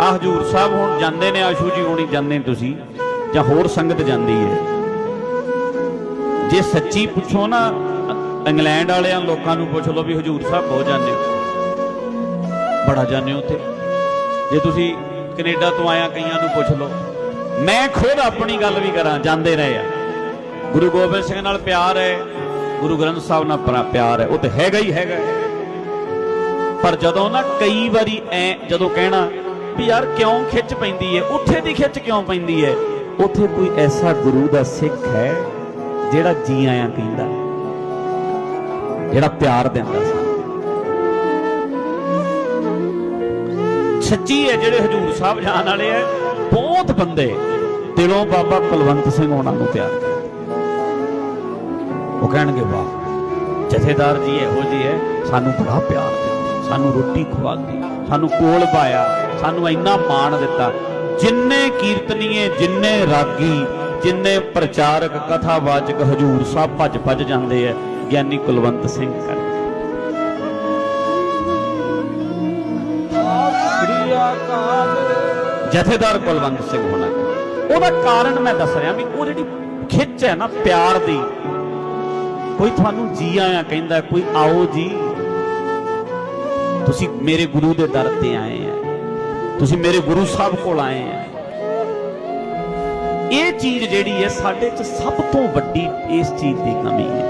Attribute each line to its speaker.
Speaker 1: ਆ ਹਜੂਰ ਸਾਹਿਬ ਹੁਣ ਜਾਂਦੇ ਨੇ, ਆਸ਼ੂ ਜੀ ਹੋਣੀ ਜਾਂਦੇ ਨੇ ਤੁਸੀਂ, ਜਾਂ ਹੋਰ ਸੰਗਤ ਜਾਂਦੀ ਹੈ। ਜੇ ਸੱਚੀ ਪੁੱਛੋ ਨਾ, ਇੰਗਲੈਂਡ ਵਾਲਿਆਂ ਲੋਕਾਂ ਨੂੰ ਪੁੱਛ ਲਓ ਵੀ ਹਜੂਰ ਸਾਹਿਬ ਬਹੁਤ ਜਾਂਦੇ ਹੋ? ਬੜਾ ਜਾਂਦੇ ਹੋ ਉੱਥੇ। ਜੇ ਤੁਸੀਂ ਕੈਨੇਡਾ ਤੋਂ ਆਇਆ ਕਈਆਂ ਨੂੰ ਪੁੱਛ ਲਓ। ਮੈਂ ਖੁਦ ਆਪਣੀ ਗੱਲ ਵੀ ਕਰਾਂ, ਜਾਂਦੇ ਰਹੇ ਆ। ਗੁਰੂ ਗੋਬਿੰਦ ਸਿੰਘ ਨਾਲ ਪਿਆਰ ਹੈ, ਗੁਰੂ ਗ੍ਰੰਥ ਸਾਹਿਬ ਨਾਲ ਪਰਾ- ਪਿਆਰ ਹੈ, ਉਹ ਤੇ ਹੈਗਾ ਹੀ ਹੈਗਾ ਪਰ ਜਦੋਂ ਨਾ ਕਈ ਵਾਰੀ ਐ, ਜਦੋਂ ਕਹਿਣਾ ਵੀ ਯਾਰ ਕਿਉਂ ਖਿੱਚ ਪੈਂਦੀ ਹੈ ਉੱਥੇ ਦੀ ਖਿੱਚ ਕਿਉਂ ਪੈਂਦੀ ਹੈ ਉੱਥੇ ਕੋਈ ਐਸਾ ਗੁਰੂ ਦਾ ਸਿੱਖ ਹੈ ਜਿਹੜਾ ਜੀ ਆਇਆਂ ਕਹਿੰਦਾ ਜਿਹੜਾ ਪਿਆਰ ਦਿੰਦਾ ਸਾਨੂੰ ਸੱਚੀ ਹੈ ਜਿਹੜੇ ਹਜੂਰ ਸਾਹਿਬ ਜਾਣ ਵਾਲੇ ਐ ਬਹੁਤ ਬੰਦੇ ਦਿਲੋਂ ਬਾਬਾ ਕੁਲਵੰਤ ਸਿੰਘ ਉਹਨਾਂ ਨੂੰ ਪਿਆਰ ਕਰਦੇ ਉਹ ਕਹਿਣਗੇ, ਵਾਹ, ਜਥੇਦਾਰ ਜੀ ਇਹੋ ਜੀ ਹੈ ਸਾਨੂੰ ਬੜਾ ਪਿਆਰ ਦਿੰਦੇ ਸਾਨੂੰ ਰੋਟੀ ਖਵਾਤੀ, ਸਾਨੂੰ ਕੋਲ ਪਾਇਆ ਸਾਨੂੰ ਇੰਨਾ ਮਾਣ ਦਿੱਤਾ। ਜਿੰਨੇ ਕੀਰਤਨੀਏ, ਜਿੰਨੇ ਰਾਗੀ, ਜਿੰਨੇ ਪ੍ਰਚਾਰਕ, ਕਥਾਵਾਚਕ ਹਜੂਰ ਸਾਹਿਬ ਭੱਜ ਭੱਜ ਜਾਂਦੇ ਐ, ਗਿਆਨੀ ਕੁਲਵੰਤ ਸਿੰਘ ਕਰ। ਜਥੇਦਾਰ ਕੁਲਵੰਤ ਸਿੰਘ ਹੋਣਾ। ਉਹਦਾ ਕਾਰਨ ਮੈਂ ਦੱਸ ਰਿਹਾ ਵੀ ਉਹ ਜਿਹੜੀ ਖਿੱਚ ਹੈ ਨਾ ਪਿਆਰ ਦੀ, ਕੋਈ ਤੁਹਾਨੂੰ ਜੀ ਆਇਆ ਕਹਿੰਦਾ, ਕੋਈ ਆਓ ਜੀ, ਤੁਸੀਂ ਮੇਰੇ ਗੁਰੂ ਦੇ ਦਰ ਤੇ ਆਏ ਆ ਤੁਸੀਂ ਮੇਰੇ ਗੁਰੂ ਸਾਹਿਬ ਕੋਲ ਆਏ ਆ। ਇਹ ਚੀਜ਼ ਜਿਹੜੀ ਹੈ ਸਾਡੇ 'ਚ ਸਭ ਤੋਂ ਵੱਡੀ ਇਸ ਚੀਜ਼ ਦੀ ਕਮੀ ਹੈ।